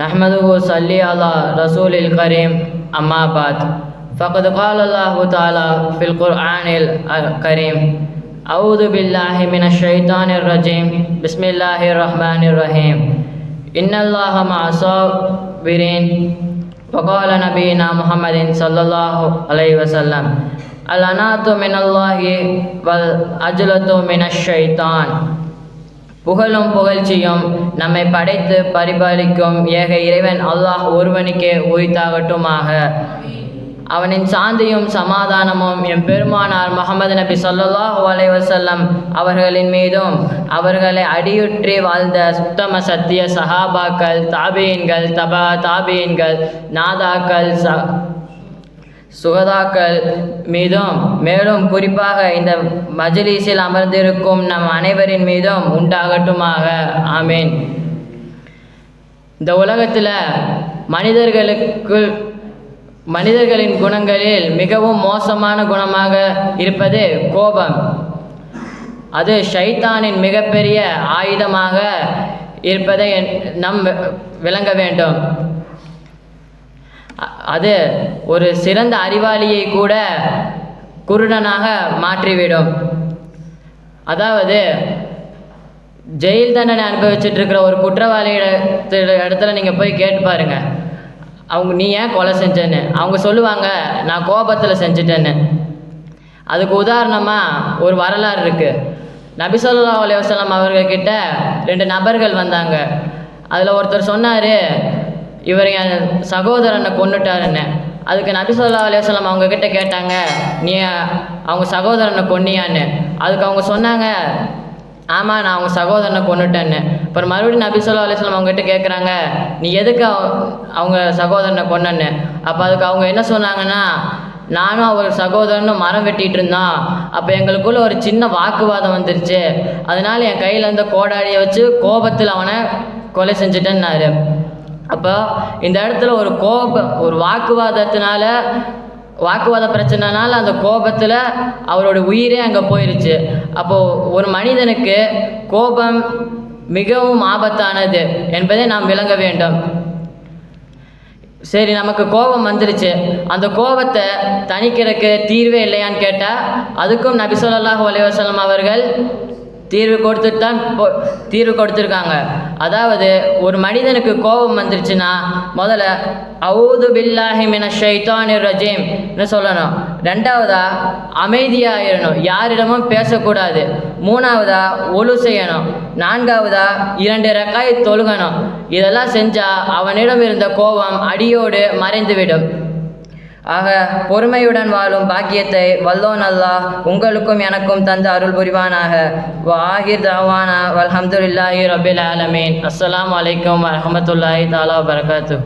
نحمده صلي على رسول الكريم أما بعد. فقد قال الله تعالى في القرآن الكريم أعوذ بالله من الشيطان الرجيم بسم الله الرحمن الرحيم إن الله مع الصابرين وقال نبينا محمد صلى الله عليه وسلم الأنات من الله والأجلة من الشيطان புகழும் புகழ்ச்சியும் நம்மை படைத்து பரிபாலிக்கும் ஏக இறைவன் அல்லாஹ் ஒருவனுக்கே உரித்தாகட்டுமாக. அவனின் சாந்தியும் சமாதானமும் எம் பெருமானார் முகமது நபி ஸல்லல்லாஹு அலைவசல்லம் அவர்களின் மீதும் அவர்களை அடியுற்றி வாழ்ந்த சுத்தம சத்திய சஹாபாக்கள் தாபீன்கள் தபா தாபீன்கள் நாதாக்கள் ச சுகதாக்கள் மீதும் மேலும் குறிப்பாக இந்த மஜ்லீஸில் அமர்ந்திருக்கும் நம் அனைவரின் மீதும் உண்டாகட்டுமாக. ஆமீன். இந்த உலகத்தில் மனிதர்களுக்குள் மனிதர்களின் குணங்களில் மிகவும் மோசமான குணமாக இருப்பது கோபம். அது ஷைத்தானின் மிகப்பெரிய ஆயுதமாக இருப்பதை என்- நம் விளங்க வேண்டும். அது ஒரு சிறந்த அறிவாளியை கூட குருடனாக மாற்றிவிடும். அதாவது ஜெயில் தண்டனை அனுபவிச்சுட்டு இருக்கிற ஒரு குற்றவாளி இடத்துல இடத்துல நீங்கள் போய் கேட்டு பாருங்க. அவங்க நீ ஏன் கொலை செஞ்சேன்னு? அவங்க சொல்லுவாங்க நான் கோபத்தில் செஞ்சுட்டேன்னு. அதுக்கு உதாரணமாக ஒரு வரலாறு இருக்குது நபி ஸல்லல்லாஹு அலைஹி அவர்கள்கிட்ட ரெண்டு நபர்கள் வந்தாங்க. அதில் ஒருத்தர் சொன்னார் இவர் என் சகோதரனை கொன்னுட்டாருன்னு. அதுக்கு நபி ஸல்லல்லாஹு அலைஹி அவங்க கிட்ட கேட்டாங்க நீ அவங்க சகோதரனை கொன்னியான்னு? அதுக்கு அவங்க சொன்னாங்க ஆமாம் நான் அவங்க சகோதரனை கொன்னுட்டேன்னு. அப்புறம் மறுபடியும் நபி சொல்லா அலைஹி அவங்க கிட்ட கேட்குறாங்க நீ எதுக்கு அவங்க சகோதரனை கொண்டன்னு அப்போ அதுக்கு அவங்க என்ன சொன்னாங்கன்னா நானும் அவர் சகோதரனும் மரம் வெட்டிட்டு இருந்தான் அப்போ எங்களுக்குள்ள ஒரு சின்ன வாக்குவாதம் வந்துருச்சு. அதனால என் கையில் இருந்த கோடாடியை வச்சு கோபத்தில் அவனை கொலை செஞ்சுட்டேன்னாரு. அப்போ இந்த இடத்துல ஒரு கோபம் ஒரு வாக்குவாதத்தினால வாக்குவாத பிரச்சனைனால அந்த கோபத்தில் அவரோட உயிரே அங்கே போயிருச்சு. அப்போது ஒரு மனிதனுக்கு கோபம் மிகவும் ஆபத்தானது என்பதை நாம் விளங்க வேண்டும். சரி நமக்கு கோபம் வந்துருச்சு. அந்த கோபத்தை தணிக்கிறதுக்கு தீர்வே இல்லையான்னு கேட்டால் அதுக்கும் நபிசல்லாஹு அலைவாசலம் அவர்கள் தீர்வு கொடுத்துட்டு தான் போ- தீர்வு கொடுத்துருக்காங்க. அதாவது ஒரு மனிதனுக்கு கோபம் வந்துருச்சுன்னா முதல்ல அவுது பில்லாஹி மின ஷைத்தானிர் ரஜீம்னு சொல்லணும். ரெண்டாவதா அமைதியாகிடணும் யாரிடமும் பேசக்கூடாது. மூணாவதா ஒழு செய்யணும். நான்காவதா இரண்டு ரெக்காய் தொழுகணும். இதெல்லாம் செஞ்சால் அவனிடம் இருந்த கோபம் அடியோடு மறைந்துவிடும். ஆக பொறுமையுடன் வாழும் பாக்கியத்தை வல்லோன் அல்லாஹ் உங்களுக்கும் எனக்கும் தந்த அருள் புரிவானாக. வாஹிர் தாவானா வல்ஹம்துல்லாஹி ரபில் ஆலமீன். அஸ்லாம் அலைக்கும் வரமத்துல்லாஹி தாலா வரகாத்து